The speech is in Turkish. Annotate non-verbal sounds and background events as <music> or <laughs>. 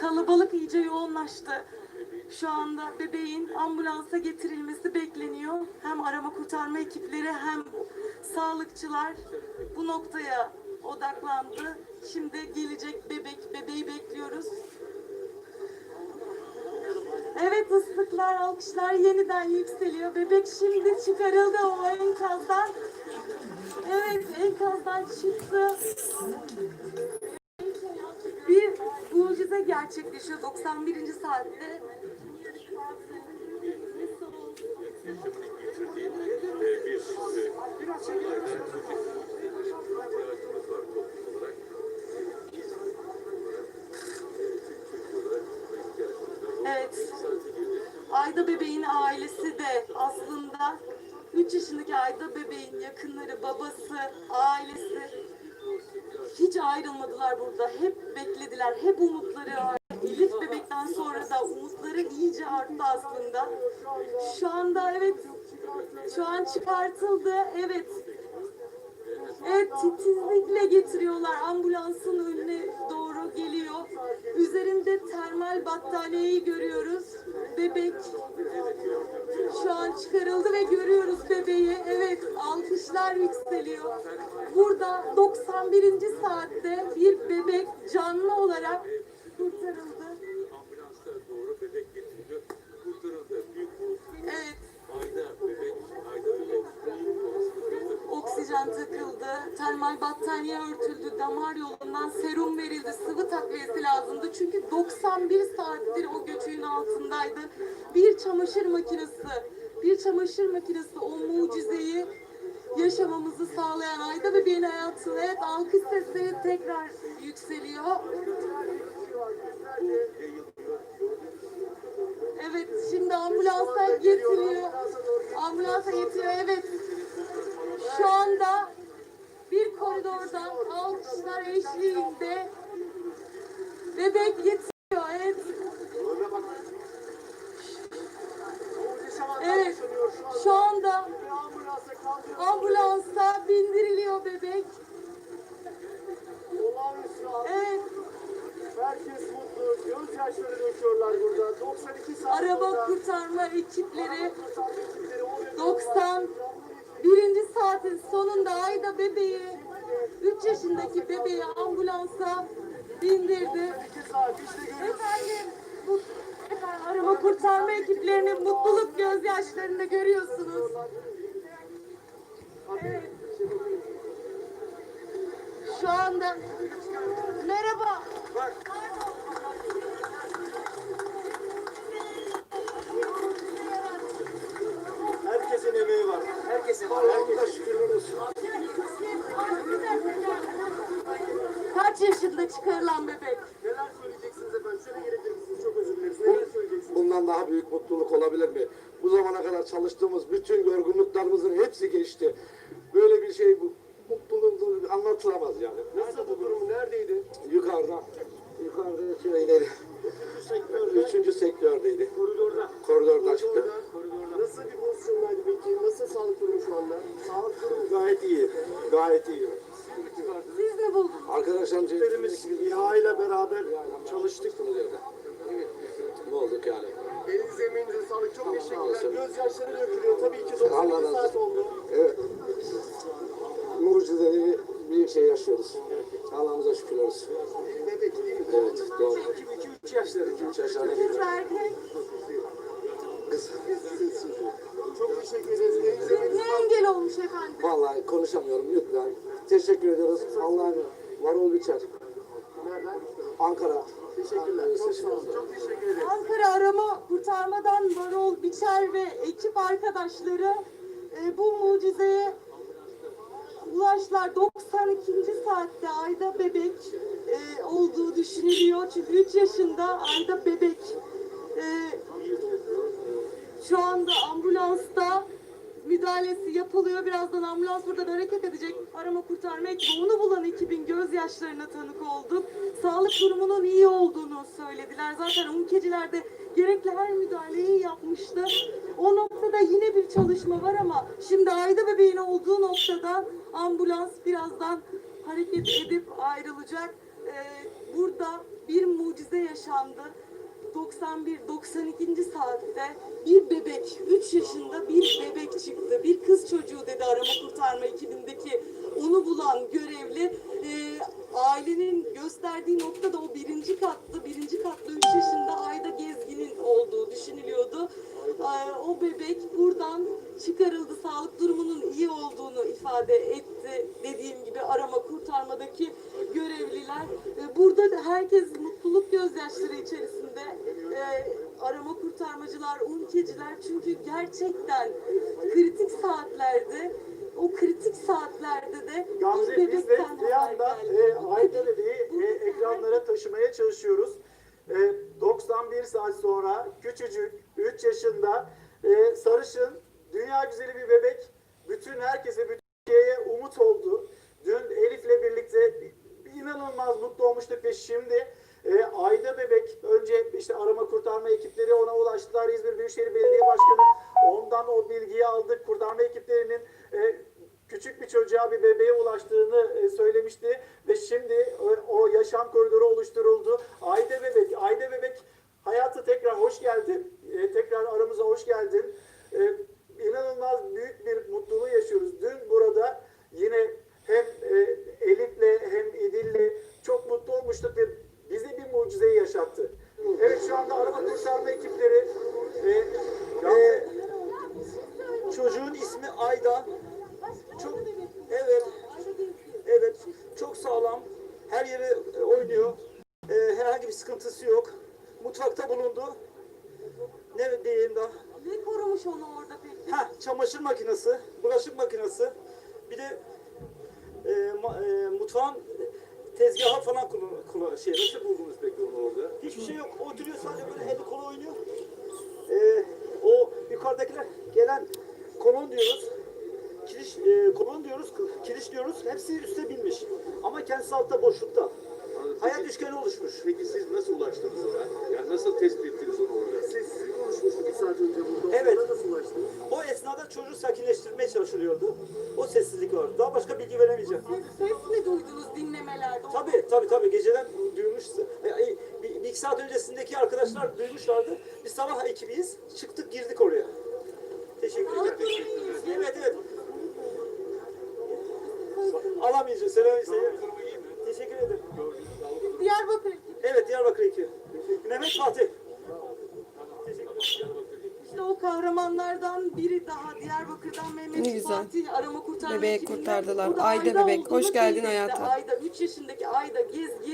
Kalabalık iyice yoğunlaştı. Şu anda bebeğin ambulansa getirilmesi bekleniyor. Hem arama kurtarma ekipleri hem sağlıkçılar bu noktaya odaklandı. Şimdi gelecek bebek, bebeği bekliyoruz. Evet ıslıklar, alkışlar yeniden yükseliyor. Bebek şimdi çıkarıldı o enkazdan. Evet enkazdan çıktı. Gerçekleşiyor 91. saatte. Evet. Ayda bebeğin ailesi de aslında 3 yaşındaki Ayda bebeğin yakınları, babası, ailesi hiç ayrılmadılar burada. Hep beklediler. Hep umutları Elif bebekten sonra da umutları iyice arttı aslında. Şu anda evet şu an çıkartıldı. Evet. Evet titizlikle getiriyorlar. Ambulansın önüne doğru geliyor. Üzerinde termal battaniyeyi görüyoruz. Bebek şu an çıkarıldı ve görüyoruz bebeği. Evet alkışlar yükseliyor. Burada 91. saatte bir bebek canlı olarak kurtarıldı. ambulanslar doğru bebek getiriliyor. Kurtarıldı. Büyük Evet ayda bebek, ayda bebek. oksijen takıldı, termal battaniye örtüldü, damar yolundan serum verildi, sıvı takviyesi lazımdı. Çünkü 91 saattir o göçüğün altındaydı. Bir çamaşır makinesi, bir çamaşır makinesi o mucizeyi yaşamamızı sağlayan Ayda bebeğin hayatı. Evet alkış sesleri tekrar yükseliyor. Evet şimdi ambulansa getiriyor. Ambulansa getiriyor evet. Şu anda bir koridordan alkışlar eşliğinde bebek getiriyor. Evet. Evet. Şu anda ambulansa bindiriliyor bebek. Evet. Herkes mutlu, gözyaşları döküyorlar burada. 92 saat Araba sonra kurtarma ekipleri kurtarma ekipleri oraya 90 birinci saatin sonunda Ayda bebeği 3 yaşındaki bebeği ambulansa bindirdi. 2 saat işte görüyorsunuz. Efendim, bu efendim, arama kurtarma ekiplerinin mutluluk gözyaşlarını da görüyorsunuz. Evet. Şu anda merhaba. Herkesin emeği var. Herkesin var. Herkes şükürler olsun. Kaç yaşında çıkarılan bebek? Neler söyleyeceksiniz efendim? Şöyle gelebilir misiniz? Çok özür dileriz. Neler söyleyeceksiniz? Bundan daha büyük mutluluk olabilir mi? Bu zamana kadar çalıştığımız bütün yorgunluklarımızın hepsi geçti. Böyle bir şey bu mutluluğun anlatılamaz yani. Nasıl bu durum? Neredeydi? Yukarıda, yukarıda şöyle Üçüncü sektörde. üçüncü sektördeydi. Koridorda. Koridorda çıktı. Koridorda. Nasıl bir pozisyondaydı peki? Nasıl sağlık durumu şu anda? Sağlık durumu <laughs> Gayet iyi, gayet iyi. Siz ne buldunuz? Arkadaşlarım Ekiplerimiz İHA ile beraber çalıştık. Ne olduk yani? Elinize emeğinize sağlık. Çok teşekkürler. Gözyaşları dökülüyor. Tabii ki 92 Allah razı saat oldu. Evet. Mucizevi bir şey yaşıyoruz. Allah'ımıza şükürler olsun. Bebek değil mi? Evet, doğru. 2-3 yaşları. Üç yaşlarında Kız erkek. kız. Çok teşekkür ederiz. Ne engel olmuş efendim? Vallahi konuşamıyorum lütfen. Teşekkür ediyoruz. Allah'ın var ol biçer. Nereden? Ankara. Teşekkürler. Çok sağ olun. Çok teşekkür ederiz. Ankara Arama Kurtarmadan Varol Biçer ve ekip arkadaşları e, bu mucizeye ulaştılar. 92. saatte Ayda bebek e, olduğu düşünülüyor. Çünkü 3 yaşında Ayda bebek e, şu anda ambulansta müdahalesi yapılıyor. Birazdan ambulans buradan hareket edecek. Arama kurtarma ekibi onu bulan ekibin gözyaşlarına tanık olduk. Sağlık durumunun iyi olduğunu söylediler. Zaten Umkeciler de gerekli her müdahaleyi yapmıştı. O noktada yine bir çalışma var ama şimdi Ayda bebeğin olduğu noktada ambulans birazdan hareket edip ayrılacak. Ee, burada bir mucize yaşandı. 91-92. saatte bir bebek, 3 yaşında bir bebek çıktı. Bir kız çocuğu dedi arama kurtarma ekibindeki onu bulan görevli. Ee, ailenin gösterdiği nokta da o birinci kattı. Birinci katta 3 yaşında Ayda Gezgin'in olduğu düşünülüyordu. Ee, o bebek buradan çıkarıldı. Sağlık durumunun iyi olduğunu ifade etti. Dediğim gibi arama kurtarmadaki görevliler. Burada da herkes mutluluk gözyaşları içerisinde. Ee, arama kurtarmacılar, unkeciler çünkü gerçekten kritik saatlerde o kritik saatlerde de Gamze bir biz de bebekten bir anda e, Ayda bebeği e, ekranlara taşımaya çalışıyoruz. E, 91 saat sonra küçücük 3 yaşında e, sarışın dünya güzeli bir bebek bütün herkese bütün Türkiye'ye umut oldu. Dün Elif'le birlikte inanılmaz mutlu olmuştuk ve şimdi e, Ayda Bebek önce işte arama kurtarma ekipleri ona ulaştılar. İzmir Büyükşehir Belediye Başkanı ondan o bilgiyi aldık. Kurtarma ekiplerinin e, küçük bir çocuğa bir bebeğe ulaştığını e, söylemişti ve şimdi e, yaşam koridoru oluşturuldu. Ayda Bebek, Ayda Bebek hayatı tekrar hoş geldin. E, tekrar aramıza hoş geldin. E, inanılmaz büyük bir mutluluğu yaşıyoruz. Dün burada yine hem e, Elif'le hem İdil'le çok mutlu olmuştuk ve bize bir mucizeyi yaşattı. Evet şu anda arama kurtarma ekipleri e, e, Çocuğun ismi Ayda. Çok evet. Evet. Çok sağlam. Her yere e, oynuyor. E, herhangi bir sıkıntısı yok. Mutfakta bulundu. Ne diyeyim daha? Ne korumuş onu orada peki? Ha, çamaşır makinesi, bulaşık makinesi. Bir de e, ma- e, mutfağın tezgahı falan kullan, kullan şey. Nasıl buldunuz peki onu orada? Hiçbir şey yok. Oturuyor sadece böyle eli kolu oynuyor. Ee, o yukarıdakiler gelen kolon diyoruz. Kiriş, e, kolon diyoruz, kiriş diyoruz. Hepsi üste binmiş. Ama kendisi altta boşlukta. Üçgeni oluşmuş. Peki siz nasıl ulaştınız ona? Yani nasıl tespit ettiniz onu orada? Siz konuşmuştuk bir saat önce burada. Evet. Ona Nasıl ulaştınız? O esnada çocuğu sakinleştirmeye çalışılıyordu. O sessizlik var. Daha başka bilgi veremeyeceğim. Ses, ses mi duydunuz dinlemelerde? Tabii tabii tabii geceden duymuş. E, Bir, bir iki saat öncesindeki arkadaşlar duymuşlardı. Biz sabah ekibiyiz. Çıktık girdik oraya. Teşekkür ederim. Evet evet. Alamayacağız. Selam selam. Teşekkür ederim. Fatih. İşte o kahramanlardan biri daha Diyarbakır'dan Mehmet Ne güzel. Fatih arama kurtarma Bebeği kurtardılar. O da Ayda bebek. Hoş geldin hayata. Ayda 3 yaşındaki Ayda Gezgi